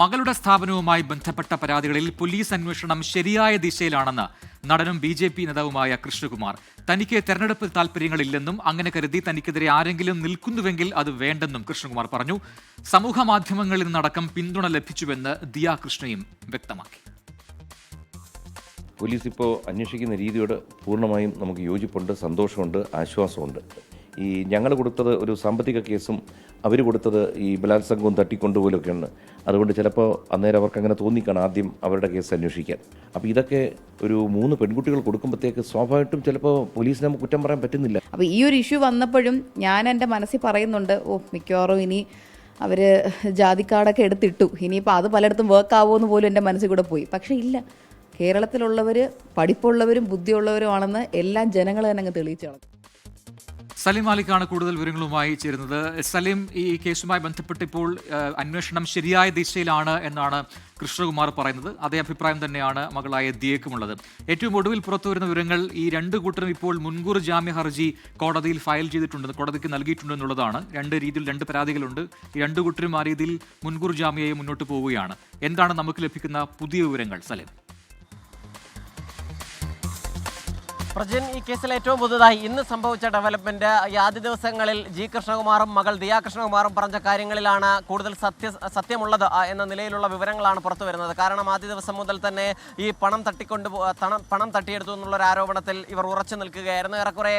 മകളുടെ സ്ഥാപനവുമായി ബന്ധപ്പെട്ട പരാതികളിൽ പോലീസ് അന്വേഷണം ശരിയായ ദിശയിലാണെന്ന് നടനും ബി ജെ പി നേതാവുമായ കൃഷ്ണകുമാർ. തനിക്ക് തെരഞ്ഞെടുപ്പ് താല്പര്യങ്ങളില്ലെന്നും അങ്ങനെ കരുതി തനിക്കെതിരെ ആരെങ്കിലും നിൽക്കുന്നുവെങ്കിൽ അത് വേണ്ടെന്നും കൃഷ്ണകുമാർ പറഞ്ഞു. സമൂഹ മാധ്യമങ്ങളിൽ നിന്നടക്കം പിന്തുണ ലഭിച്ചുവെന്ന് ദിയ കൃഷ്ണയും വ്യക്തമാക്കി. പോലീസ് ഇപ്പോൾ അന്വേഷിക്കുന്ന രീതിയോട് പൂർണമായും നമുക്ക് യോജിപ്പുണ്ട് സന്തോഷമുണ്ട് ആശ്വാസമുണ്ട്. ഈ ഞങ്ങൾ കൊടുത്തത് ഒരു സാമ്പത്തിക കേസും അവർ കൊടുത്തത് ഈ ബലാത്സംഗവും തട്ടിക്കൊണ്ടുപോലൊക്കെയാണ് അതുകൊണ്ട് ചിലപ്പോൾ അന്നേരം അവർക്ക് അങ്ങനെ തോന്നിക്കാണ് ആദ്യം അവരുടെ കേസ് അന്വേഷിക്കാൻ. അപ്പോൾ ഇതൊക്കെ ഒരു മൂന്ന് പെൺകുട്ടികൾ കൊടുക്കുമ്പോഴത്തേക്ക് സ്വാഭാവികമായിട്ടും ചിലപ്പോൾ പോലീസിനെ നമുക്ക് കുറ്റം പറയാൻ പറ്റുന്നില്ല. അപ്പോൾ ഈ ഒരു ഇഷ്യൂ വന്നപ്പോഴും ഞാൻ എന്റെ മനസ്സിൽ പറയുന്നുണ്ട് ഓ മിക്കവാറും ഇനി അവർ ജാതിക്കാടൊക്കെ എടുത്തിട്ടു. ഇനിയിപ്പോൾ അത് പലയിടത്തും വർക്ക് ആവുമെന്ന് പോലും എന്റെ മനസ്സിൽ കൂടെ പോയി. പക്ഷേ ഇല്ല. കേരളത്തിലുള്ളവർ പഠിപ്പുള്ളവരും ബുദ്ധിയുള്ളവരുമാണെന്ന് എല്ലാം ജനങ്ങൾ തന്നെ അങ്ങ് തെളിയിച്ചു സലീം മാലിക്കാണ് കൂടുതൽ വിവരങ്ങളുമായി ചേരുന്നത്. സലീം ഈ കേസുമായി ബന്ധപ്പെട്ട് ഇപ്പോൾ അന്വേഷണം ശരിയായ ദിശയിലാണ് എന്നാണ് കൃഷ്ണകുമാർ പറയുന്നത്. അതേ അഭിപ്രായം തന്നെയാണ് മകളായ ദിയക്കുമുള്ളത്. ഏറ്റവും ഒടുവിൽ പുറത്തുവരുന്ന വിവരങ്ങൾ ഈ രണ്ട് കൂട്ടരും ഇപ്പോൾ മുൻകൂർ ജാമ്യ ഹർജി കോടതിയിൽ ഫയൽ ചെയ്തിട്ടുണ്ട് കോടതിക്ക് നൽകിയിട്ടുണ്ട് എന്നുള്ളതാണ്. രണ്ട് രീതിയിൽ രണ്ട് പരാതികളുണ്ട്. ഈ രണ്ട് കൂട്ടരും ആ രീതിയിൽ മുൻകൂർ ജാമ്യയെ മുന്നോട്ട് പോവുകയാണ്. എന്താണ് നമുക്ക് ലഭിക്കുന്ന പുതിയ വിവരങ്ങൾ സലീം? പ്രജിൻ ഈ കേസിൽ ഏറ്റവും പുതുതായി ഇന്ന് സംഭവിച്ച ഡെവലപ്മെന്റ് ആദ്യ ദിവസങ്ങളിൽ ജി കൃഷ്ണകുമാറും മകൾ ദിയാ കൃഷ്ണകുമാറും പറഞ്ഞ കാര്യങ്ങളിലാണ് കൂടുതൽ സത്യ സത്യമുള്ളത് എന്ന നിലയിലുള്ള വിവരങ്ങളാണ് പുറത്തു വരുന്നത്. കാരണം ആദ്യ ദിവസം മുതൽ തന്നെ ഈ പണം തട്ടിക്കൊണ്ട് പണം തട്ടിയെടുത്തു എന്നുള്ള ഒരു ആരോപണത്തിൽ ഇവർ ഉറച്ചു നിൽക്കുകയായിരുന്നു. ഏറെക്കുറെ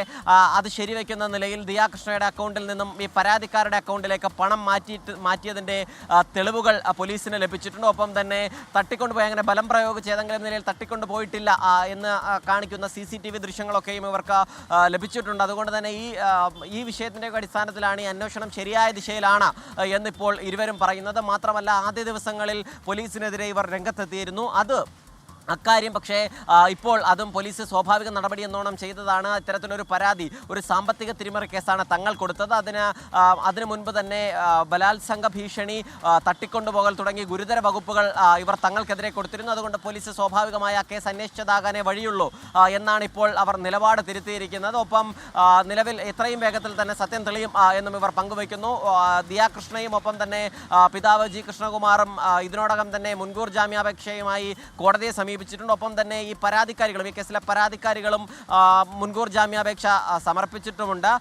അത് ശരിവെക്കുന്ന നിലയിൽ ദിയാ കൃഷ്ണയുടെ അക്കൗണ്ടിൽ നിന്നും ഈ പരാതിക്കാരുടെ അക്കൗണ്ടിലേക്ക് പണം മാറ്റിയിട്ട് മാറ്റിയതിന്റെ തെളിവുകൾ പോലീസിന് ലഭിച്ചിട്ടുണ്ട്. ഒപ്പം തന്നെ തട്ടിക്കൊണ്ടുപോയി അങ്ങനെ ബലം പ്രയോഗിച്ച് നിലയിൽ തട്ടിക്കൊണ്ട് പോയിട്ടില്ല എന്ന് കാണിക്കുന്ന സി സി ടി വി ദൃശ്യങ്ങളൊക്കെയും ഇവർക്ക് ലഭിച്ചിട്ടുണ്ട്. അതുകൊണ്ട് തന്നെ ഈ ഈ വിഷയത്തിന്റെ അടിസ്ഥാനത്തിലാണ് ഈ അന്വേഷണം ശരിയായ ദിശയിലാണ് എന്നിപ്പോൾ ഇരുവരും പറയുന്നത്. മാത്രമല്ല ആദ്യ ദിവസങ്ങളിൽ പോലീസിനെതിരെ ഇവർ രംഗത്തെത്തിയിരുന്നു. അത് അക്കാര്യം പക്ഷേ ഇപ്പോൾ അതും പോലീസ് സ്വാഭാവിക നടപടി എന്നോണം ചെയ്തതാണ്. ഇത്തരത്തിലൊരു പരാതി ഒരു സാമ്പത്തിക തിരിമറി കേസാണ് തങ്ങൾ കൊടുത്തത്. അതിന് അതിനു മുൻപ് തന്നെ ബലാത്സംഗ ഭീഷണി തട്ടിക്കൊണ്ടുപോകൽ തുടങ്ങി ഗുരുതര വകുപ്പുകൾ ഇവർ തങ്ങൾക്കെതിരെ കൊടുത്തിരുന്നു. അതുകൊണ്ട് പോലീസ് സ്വാഭാവികമായി ആ കേസ് അന്വേഷിച്ചതാകാനേ വഴിയുള്ളൂ എന്നാണ് ഇപ്പോൾ അവർ നിലപാട് തിരുത്തിയിരിക്കുന്നത്. ഒപ്പം നിലവിൽ എത്രയും വേഗത്തിൽ തന്നെ സത്യം തെളിയും എന്നും ഇവർ പങ്കുവയ്ക്കുന്നു. ദിയാകൃഷ്ണയും ദിയാ ഒപ്പം തന്നെ പിതാവ് ജി കൃഷ്ണകുമാറും ഇതിനോടകം തന്നെ മുൻകൂർ ജാമ്യാപേക്ഷയുമായി കോടതിയെ സമീപിച്ചിട്ടുണ്ട്. ഒപ്പം തന്നെ ഈ പരാതിക്കാരികളും ഈ കേസിലെ പരാതിക്കാരികളും മുൻകൂർ ജാമ്യാപേക്ഷ സമർപ്പിച്ചിട്ടുമുണ്ട്.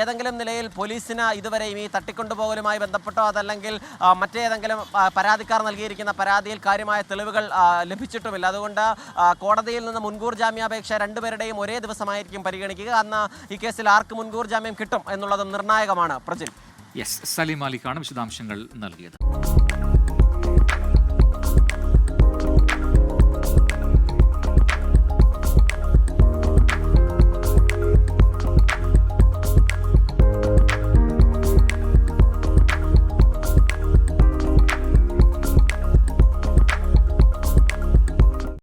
ഏതെങ്കിലും നിലയിൽ പോലീസിന് ഇതുവരെയും ഈ തട്ടിക്കൊണ്ടുപോകലുമായി ബന്ധപ്പെട്ടോ അതല്ലെങ്കിൽ മറ്റേതെങ്കിലും പരാതിക്കാർ നൽകിയിരിക്കുന്ന പരാതിയിൽ കാര്യമായ തെളിവുകൾ ലഭിച്ചിട്ടുമില്ല. അതുകൊണ്ട് കോടതിയിൽ നിന്ന് മുൻകൂർ ജാമ്യാപേക്ഷ രണ്ടുപേരുടെയും ഒരേ ദിവസമായിരിക്കും പരിഗണിക്കുക. അന്ന് ഈ കേസിൽ ആർക്ക് മുൻകൂർ ജാമ്യം കിട്ടും എന്നുള്ളത് നിർണായകമാണ്. പ്രജിൽ യെസ് സലീം അലിക്കാണ് വിശദാംശങ്ങൾ നൽകിയത്.